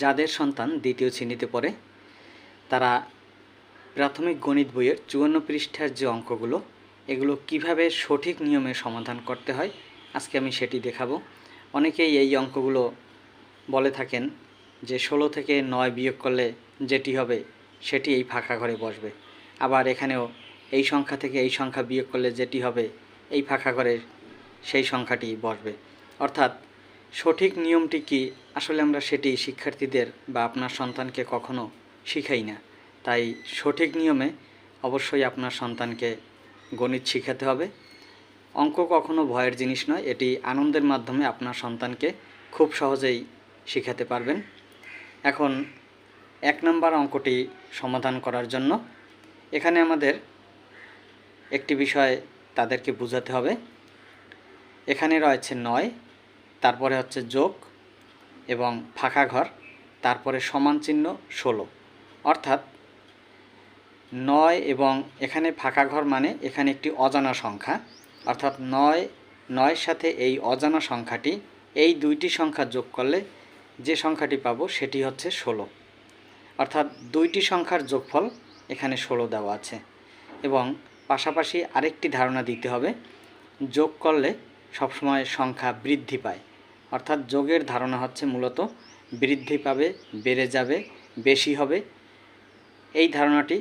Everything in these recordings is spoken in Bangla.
যাদের সন্তান দ্বিতীয় শ্রেণীতে পড়ে, তারা প্রাথমিক গণিত বইয়ের চুয়ান্ন পৃষ্ঠার যে অঙ্কগুলো, এগুলো কীভাবে সঠিক নিয়মে সমাধান করতে হয়, আজকে আমি সেটি দেখাবো। অনেকেই এই অঙ্কগুলো বলে থাকেন যে ষোলো থেকে নয় বিয়োগ করলে যেটি হবে, সেটি এই ফাঁকা ঘরে বসবে। আবার এখানেও এই সংখ্যা থেকে এই সংখ্যা বিয়োগ করলে যেটি হবে, এই ফাঁকা ঘরে সেই সংখ্যাটি বসবে। অর্থাৎ সঠিক নিয়মটি কি? আসলে আমরা সেটি শিক্ষার্থীদের বা আপনার সন্তানকে কখনো শিখাই না। তাই সঠিক নিয়মে অবশ্যই আপনার সন্তানকে গণিত শিখাতে হবে। অঙ্ক কখনো ভয়ের জিনিস নয়, এটি আনন্দের মাধ্যমে আপনার সন্তানকে খুব সহজেই শিখাতে পারবেন। এখন এক নম্বর অঙ্কটি সমাধান করার জন্য এখানে আমাদের একটি বিষয় তাদেরকে বোঝাতে হবে। এখানে রয়েছে নয় তারপরে হচ্ছে যোগ এবং ফাঁকা ঘর, তারপরে সমান চিহ্ন ষোলো। অর্থাৎ নয় এবং এখানে ফাঁকা ঘর মানে এখানে একটি অজানা সংখ্যা। অর্থাৎ নয়, নয়ের সাথে এই অজানা সংখ্যাটি, এই দুইটি সংখ্যা যোগ করলে যে সংখ্যাটি পাব সেটি হচ্ছে ষোলো। অর্থাৎ দুইটি সংখ্যার যোগফল এখানে ষোলো দেওয়া আছে। এবং পাশাপাশি আরেকটি ধারণা দিতে হবে, যোগ করলে সবসময় সংখ্যা বৃদ্ধি পায়। অর্থাৎ যোগের ধারণা হচ্ছে মূলত বৃদ্ধি পাবে, বেড়ে যাবে, বেশি হবে। এই ধারণাটি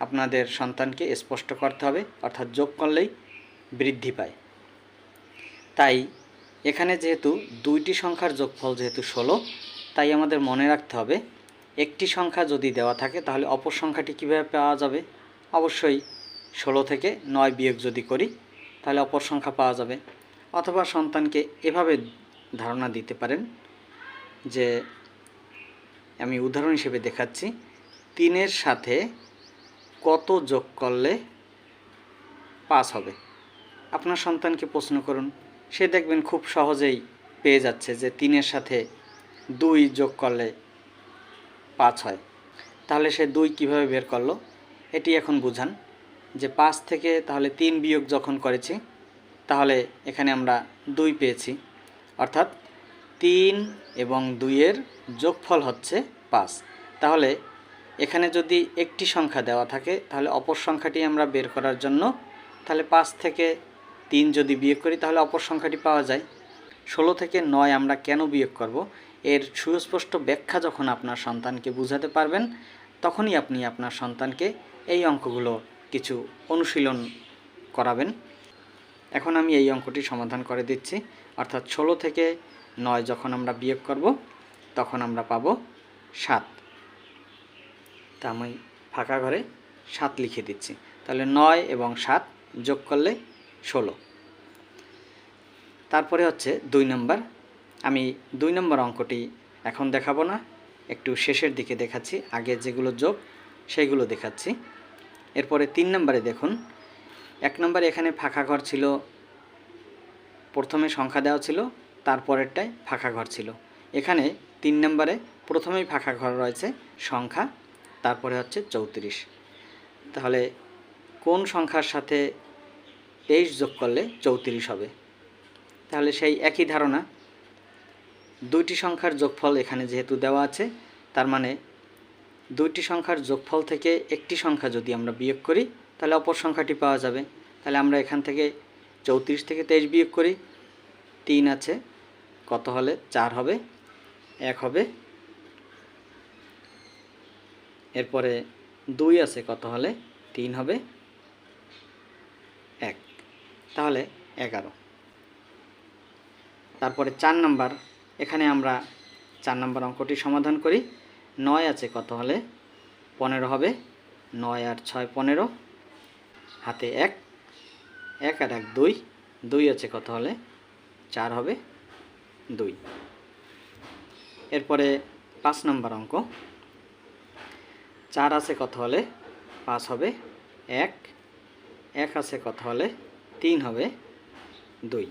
আপনাদের সন্তানকে স্পষ্ট করতে হবে, অর্থাৎ যোগ করলেই বৃদ্ধি পায়। তাই এখানে যেহেতু দুইটি সংখ্যার যোগফল যেহেতু ষোলো, তাই আমাদের মনে রাখতে হবে, একটি সংখ্যা যদি দেওয়া থাকে তাহলে অপর সংখ্যাটি কীভাবে পাওয়া যাবে? অবশ্যই ষোলো থেকে নয় বিয়োগ যদি করি, তাহলে অপর সংখ্যা পাওয়া যাবে। অথবা সন্তানকে এভাবে ধারণা দিতে পারেন যে আমি উদাহরণ হিসেবে দেখাচ্ছি। তিনের সাথে কত যোগ করলে পাস হবে? আপনার সন্তানকে প্রশ্ন করুন। সে দেখবেন খুব সহজেই পেয়ে যাচ্ছে যে তিনের সাথে দুই যোগ করলে পাঁচ হয়। তাহলে সে দুই কীভাবে বের করল? এটি এখন বুঝান যে পাঁচ থেকে তাহলে তিন বিয়োগ যখন করেছি, তাহলে এখানে আমরা দুই পেয়েছি। অর্থাৎ তিন এবং দুইয়ের যোগফল হচ্ছে পাঁচ। তাহলে এখানে যদি একটি সংখ্যা দেওয়া থাকে, তাহলে অপর সংখ্যাটি আমরা বের করার জন্য, তাহলে পাঁচ থেকে তিন যদি বিয়োগ করি, তাহলে অপর সংখ্যাটি পাওয়া যায়। ষোলো থেকে নয় আমরা কেন বিয়োগ করব? এর সুস্পষ্ট ব্যাখ্যা যখন আপনার সন্তানকে বুঝাতে পারবেন, তখনই আপনি আপনার সন্তানকে এই অঙ্কগুলো কিছু অনুশীলন করাবেন। এখন আমি এই অঙ্কটি সমাধান করে দিচ্ছি। অর্থাৎ ষোলো থেকে নয় যখন আমরা বিয়োগ করব, তখন আমরা পাবো সাত। তা আমি ফাঁকা ঘরে সাত লিখে দিচ্ছি। তাহলে নয় এবং সাত যোগ করলে ষোলো। তারপরে হচ্ছে দুই নম্বর। আমি দুই নম্বর অঙ্কটি এখন দেখাবো না, একটু শেষের দিকে দেখাচ্ছি। আগে যেগুলো যোগ সেইগুলো দেখাচ্ছি। এরপরে তিন নম্বরে দেখুন। এক নম্বরে এখানে ফাঁকা ঘর ছিল প্রথমে সংখ্যা দেওয়া ছিল, তারপরেরটায় ফাঁকা ঘর ছিল। এখানে তিন নম্বরে প্রথমেই ফাঁকা ঘর রয়েছে, সংখ্যা, তারপরে হচ্ছে চৌত্রিশ। তাহলে কোন সংখ্যার সাথে তেইশ যোগ করলে চৌত্রিশ হবে? তাহলে সেই একই ধারণা। দুইটি সংখ্যার যোগফল এখানে যেহেতু দেওয়া আছে, তার মানে দুইটি সংখ্যার যোগফল থেকে একটি সংখ্যা যদি আমরা বিয়োগ করি, তাহলে অপর সংখ্যাটি পাওয়া যাবে। তাহলে আমরা এখান থেকে চৌত্রিশ থেকে তেইশ বিয়োগ করি, তিন আছে, কত হলে চার হবে? এক হবে। এরপরে দুই আছে, কত হলে তিন হবে? এক। তাহলে এগারো। তারপরে চার নাম্বার, এখানে আমরা চার নাম্বার অঙ্কটি সমাধান করি। নয় আছে, কত হলে? পনেরো হবে। নয় আর ছয় পনেরো। হাতে এক। এক আর এক দুই। দুই আছে কত হলে? চার হবে দুই। এরপরে পাঁচ নম্বর অঙ্ক। চার আছে কত হলে? পাঁচ হবে এক। এক আছে কত হলে? তিন হবে দুই।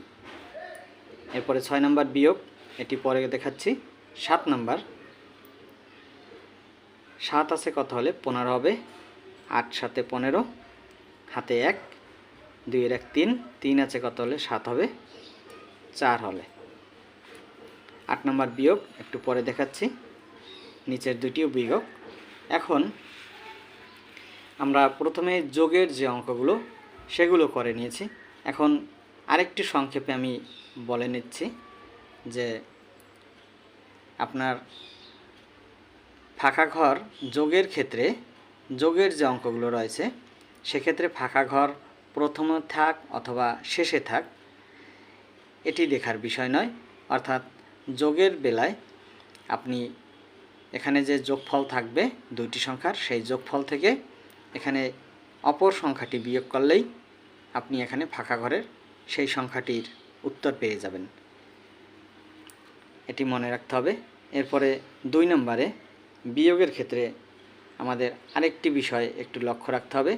এরপরে ছয় নম্বর বিয়োগ, এটি পরে দেখাচ্ছি। সাত নাম্বার। সাত আছে কত হলে? পনেরো হবে। আট সাতে পনেরো, হাতে এক। দুইয়ের এক তিন তিন আছে কত হলে? সাত হবে। চার হলে। আট নম্বর বিয়োগ, একটু পরে দেখাচ্ছি। নিচের দুটিও বিয়োগ। এখন আমরা প্রথমে যোগের যে অঙ্কগুলো, সেগুলো করে নিয়েছি। এখন আরেকটি সংক্ষেপে আমি বলে নিচ্ছি যে আপনার ফাঁকা ঘর যোগের ক্ষেত্রে, যোগের যে অঙ্কগুলো রয়েছে, সেক্ষেত্রে ফাঁকা ঘর প্রথমে থাক অথবা শেষে থাক, এটি দেখার বিষয় নয়। অর্থাৎ যোগের বেলায় আপনি এখানে যে যোগফল থাকবে, দুইটি সংখ্যার, সেই যোগফল থেকে এখানে অপর সংখ্যাটি বিয়োগ করলেই আপনি এখানে ফাঁকা ঘরের সেই সংখ্যাটির উত্তর পেয়ে যাবেন। এটি মনে রাখতে হবে। এরপরে দুই নম্বরে বিয়োগের ক্ষেত্রে আমাদের আরেকটি বিষয় একটু লক্ষ্য রাখতে হবে।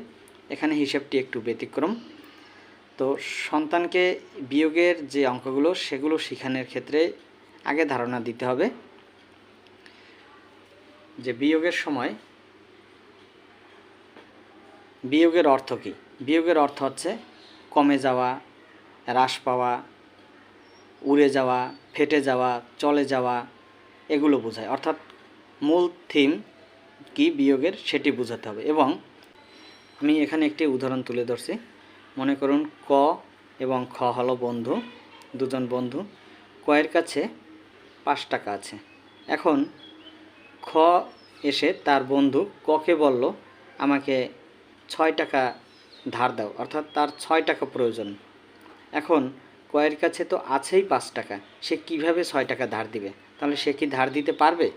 এখানে হিসেবটি একটু ব্যতিক্রম। তো সন্তানকে বিয়োগের যে অঙ্কগুলো, সেগুলো শিখানোর ক্ষেত্রে আগে ধারণা দিতে হবে। যে বিয়োগের সময় বিয়োগের অর্থ কী? বিয়োগের অর্থ হচ্ছে কমে যাওয়া, হ্রাস পাওয়া, উড়ে যাওয়া, ফেটে যাওয়া, চলে যাওয়া, এগুলো বোঝায়। অর্থাৎ মূল থিম কি বিয়োগের, সেটি বোঝাতে হবে। এবং আমি এখানে একটি উদাহরণ তুলে ধরছি। মনে করুন ক এবং খ হলো বন্ধু, দুজন বন্ধু। কয়ের কাছে পাঁচ টাকা আছে। এখন খ এসে তার বন্ধু ককে বলল, আমাকে ছয় টাকা ধার দাও। অর্থাৎ তার ছয় টাকা প্রয়োজন। এখন কয়ের কাছে তো আছেই পাঁচ টাকা। সে কীভাবে ছয় টাকা ধার দিবে? তাহলে সে কি ধার দিতে পারবে?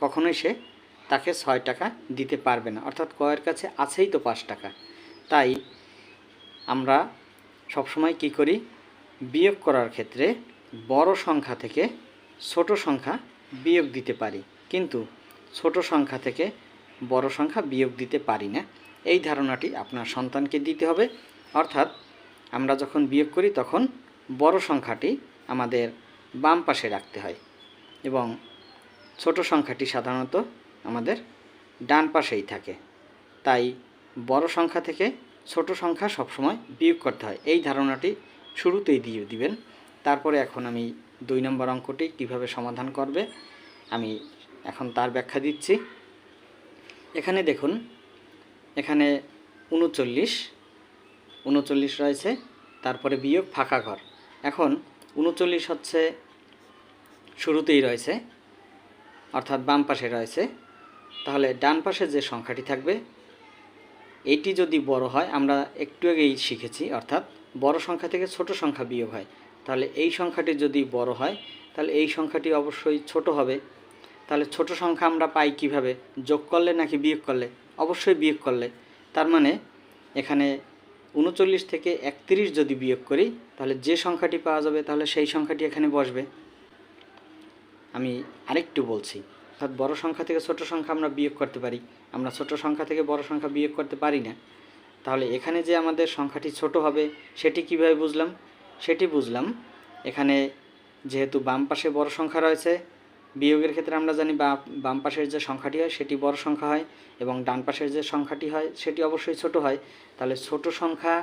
কখনোই সে তাকে ছয় টাকা দিতে পারবে না। অর্থাৎ কয়ের কাছে আছেই তো পাঁচ টাকা। তাই আমরা সবসময় কি করি? বিয়োগ করার ক্ষেত্রে বড় সংখ্যা থেকে ছোট সংখ্যা বিয়োগ দিতে পারি। কিন্তু ছোট সংখ্যা থেকে বড় সংখ্যা বিয়োগ দিতে পারি না। এই ধারণাটি আপনার সন্তানকে দিতে হবে। অর্থাৎ আমরা যখন বিয়োগ করি, তখন বড় সংখ্যাটি আমাদের বাম পাশে রাখতে হয়। এবং ছোট সংখ্যাটি সাধারণত আমাদের ডান পাশেই থাকে। তাই বড় সংখ্যা থেকে ছোট সংখ্যা সবসময় বিয়োগ করতে হয়। এই ধারণাটি শুরুতেই দিয়ে দিবেন। তারপরে এখন আমি দুই নম্বর অঙ্কটি কীভাবে সমাধান করবে, আমি এখন তার ব্যাখ্যা দিচ্ছি। এখানে দেখুন, এখানে উনচল্লিশ উনচল্লিশ রয়েছে, তারপরে বিয়োগ ফাঁকা ঘর। এখন উনচল্লিশ হচ্ছে শুরুতেই রয়েছে, অর্থাৎ বাম পাশে রয়েছে। তাহলে ডান পাশে যে সংখ্যাটি থাকবে, এটি যদি বড় হয়, আমরা একটু আগেই শিখেছি, অর্থাৎ বড় সংখ্যা থেকে ছোট সংখ্যা বিয়োগ হয়। তাহলে এই সংখ্যাটি যদি বড় হয়, তাহলে এই সংখ্যাটি অবশ্যই ছোট হবে। তাহলে ছোট সংখ্যা আমরা পাই কীভাবে? যোগ করলে নাকি বিয়োগ করলে? অবশ্যই বিয়োগ করলে। তার মানে এখানে উনচল্লিশ থেকে একত্রিশ যদি বিয়োগ করি, তাহলে যে সংখ্যাটি পাওয়া যাবে, তাহলে সেই সংখ্যাটি এখানে বসবে। আমি আরেকটু বলছি। অর্থাৎ বড় সংখ্যা থেকে ছোট সংখ্যা আমরা বিয়োগ করতে পারি। আমরা ছোট সংখ্যা থেকে বড় সংখ্যা বিয়োগ করতে পারি না। তাহলে এখানে যে আমাদের সংখ্যাটি ছোট হবে, সেটি কীভাবে বুঝলাম? সেটি বুঝলাম এখানে যেহেতু বাম পাশে বড় সংখ্যা রয়েছে, বিয়োগের ক্ষেত্রে আমরা জানি বা বাম পাশের যে সংখ্যাটি হয়, সেটি বড় সংখ্যা হয় এবং ডান পাশের যে সংখ্যাটি হয়, সেটি অবশ্যই ছোট হয়। তাহলে ছোট সংখ্যা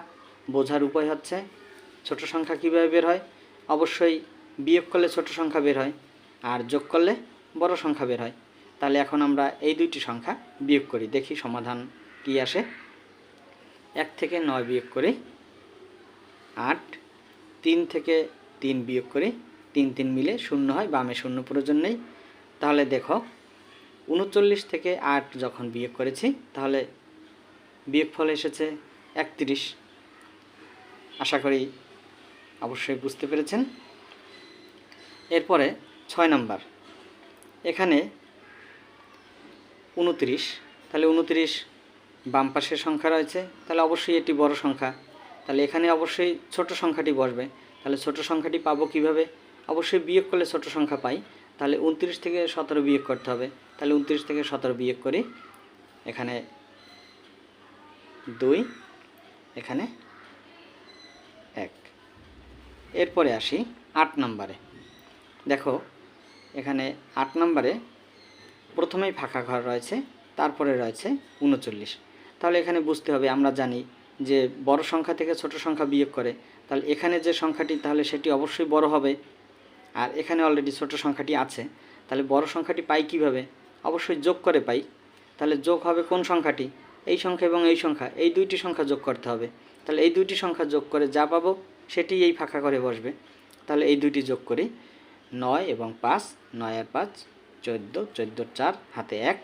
বোঝার উপায় হচ্ছে, ছোট সংখ্যা কীভাবে বের হয়? অবশ্যই বিয়োগ করলে ছোট সংখ্যা বের হয়, আর যোগ করলে বড় সংখ্যা বের হয়। তাহলে এখন আমরা এই দুইটি সংখ্যা বিয়োগ করি, দেখি সমাধান কি আসে। এক থেকে নয় বিয়োগ করি, আট। তিন থেকে তিন বিয়োগ করি, তিন তিন মিলে শূন্য হয়, বামে শূন্য প্রয়োজন নেই। তাহলে দেখো, উনচল্লিশ থেকে আট যখন বিয়োগ করেছি, তাহলে বিয়োগফল এসেছে একত্রিশ। আশা করি অবশ্যই বুঝতে পেরেছেন। এরপরে ছয় নম্বর। এখানে উনত্রিশ। তাহলে উনত্রিশ বাম পাশের সংখ্যা রয়েছে। তাহলে অবশ্যই এটি বড় সংখ্যা। তাহলে এখানে অবশ্যই ছোট সংখ্যাটি বসবে। তাহলে ছোট সংখ্যাটি পাবো কীভাবে? অবশ্যই বিয়োগ করলে ছোট সংখ্যা পাই। তাহলে উনত্রিশ থেকে সতেরো বিয়োগ করতে হবে। তাহলে উনত্রিশ থেকে সতেরো বিয়োগ করি। এখানে দুই, এখানে এক। এরপরে আসি আট নম্বরে। দেখো এখানে আট নম্বরে প্রথমেই ফাঁকা ঘর রয়েছে, তারপরে রয়েছে উনচল্লিশ। তাহলে এখানে বুঝতে হবে, আমরা জানি যে বড় সংখ্যা থেকে ছোট সংখ্যা বিয়োগ করে, তাহলে এখানে যে সংখ্যাটি, তাহলে সেটি অবশ্যই বড় হবে। আর এখানে অলরেডি ছোট সংখ্যাটি আছে, তাহলে বড় সংখ্যাটি পাই কীভাবে? অবশ্যই যোগ করে পাই। তাহলে যোগ হবে কোন সংখ্যাটি? এই সংখ্যা এবং এই সংখ্যা, এই দুইটি সংখ্যা যোগ করতে হবে। তাহলে এই দুইটি সংখ্যা যোগ করে যা পাবো সেটি এই ফাঁকা করে বসবে। তাহলে এই দুইটি যোগ করি। নয় এবং পাঁচ, নয় আর পাঁচ, চোদ্দ চোদ্দোর চার, হাতে এক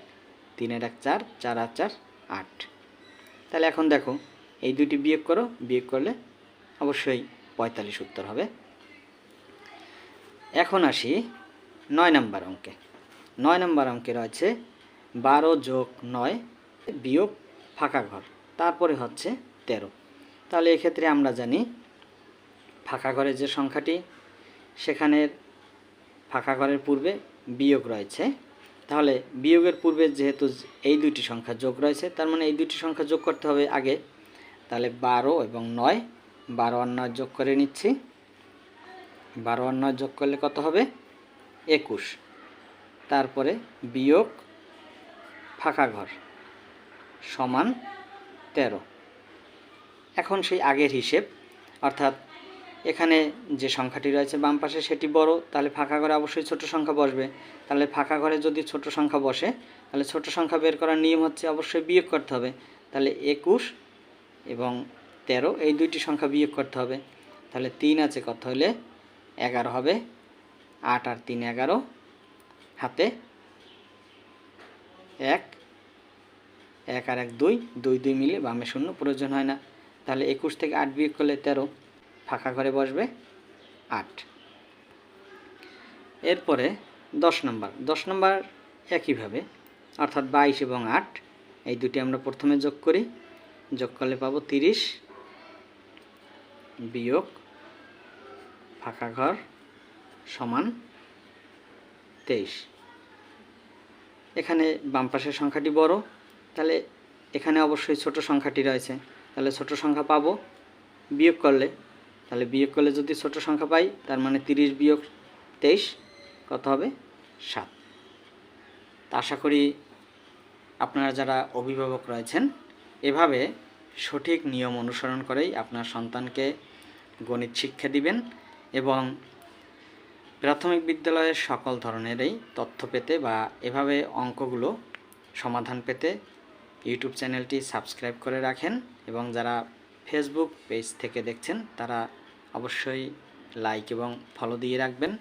তিনের এক চার চার আর চার, আট। তাহলে এখন দেখো, এই দুটি বিয়োগ করো, বিয়োগ করলে অবশ্যই পঁয়তাল্লিশ উত্তর হবে। এখন আসি নয় নাম্বার অঙ্কে। নয় নাম্বার অঙ্কে রয়েছে বারো যোগ নয় বিয়োগ ফাঁকা ঘর, তারপরে হচ্ছে তেরো। তাহলে এক্ষেত্রে আমরা জানি, ফাঁকা ঘরের যে সংখ্যাটি, সেখানের ফাঁকা ঘরের পূর্বে বিয়োগ রয়েছে। তাহলে বিয়োগের পূর্বে যেহেতু এই দুইটি সংখ্যা যোগ রয়েছে, তার মানে এই দুইটি সংখ্যা যোগ করতে হবে আগে। তাহলে বারো এবং নয়, বারো আর নয় যোগ করে নিচ্ছি। বারো আর নয় যোগ করলে কত হবে? একুশ। তারপরে বিয়োগ ফাঁকা ঘর সমান তেরো। এখন সেই আগের হিসেব, অর্থাৎ এখানে যে সংখ্যাটি রয়েছে বাম পাশে সেটি বড়, তাহলে ফাঁকা ঘরে অবশ্যই ছোট সংখ্যা বসবে। তাহলে ফাঁকা ঘরে যদি ছোট সংখ্যা বসে, তাহলে ছোট সংখ্যা বের করার নিয়ম হচ্ছে অবশ্যই বিয়োগ করতে হবে। তাহলে একুশ এবং তেরো, এই দুইটি সংখ্যা বিয়োগ করতে হবে। তাহলে তিন আছে কত হলে? এগারো হবে। আট আর তিন এগারো। হাতে এক এক আর এক দুই দুই দুই মিলে বামে শূন্য প্রয়োজন হয় না। তাহলে একুশ থেকে আট বিয়োগ করলে তেরো। ফাঁকা ঘরে বসবে, আট। এরপরে দশ নম্বর। দশ নম্বর একইভাবে, অর্থাৎ বাইশ এবং আট, এই দুটি আমরা প্রথমে যোগ করি। যোগ করলে পাবো তিরিশ, বিয়োগ ফাঁকা ঘর সমান তেইশ। এখানে বাম পাশের সংখ্যাটি বড়, তাহলে এখানে অবশ্যই ছোট সংখ্যাটি রয়েছে। তাহলে ছোট সংখ্যা পাবো, বিয়োগ করলে তাহলে বিয়োগ করলে যদি ছোট সংখ্যা পাই, তার মানে তিরিশ বিয়োগ তেইশ, কত হবে? সাত। তা আশা করি আপনারা যারা অভিভাবক রয়েছেন, এভাবে সঠিক নিয়ম অনুসরণ করেই আপনার সন্তানকে গণিত শিক্ষা দিবেন এবং প্রাথমিক বিদ্যালয়ের সকল ধরনেরই তথ্য পেতে বা এভাবে অঙ্কগুলো সমাধান পেতে ইউটিউব চ্যানেলটি সাবস্ক্রাইব করে রাখেন এবং যারা ফেসবুক পেজ থেকে দেখছেন, তারা অবশ্যই লাইক এবং ফলো দিয়ে রাখবেন।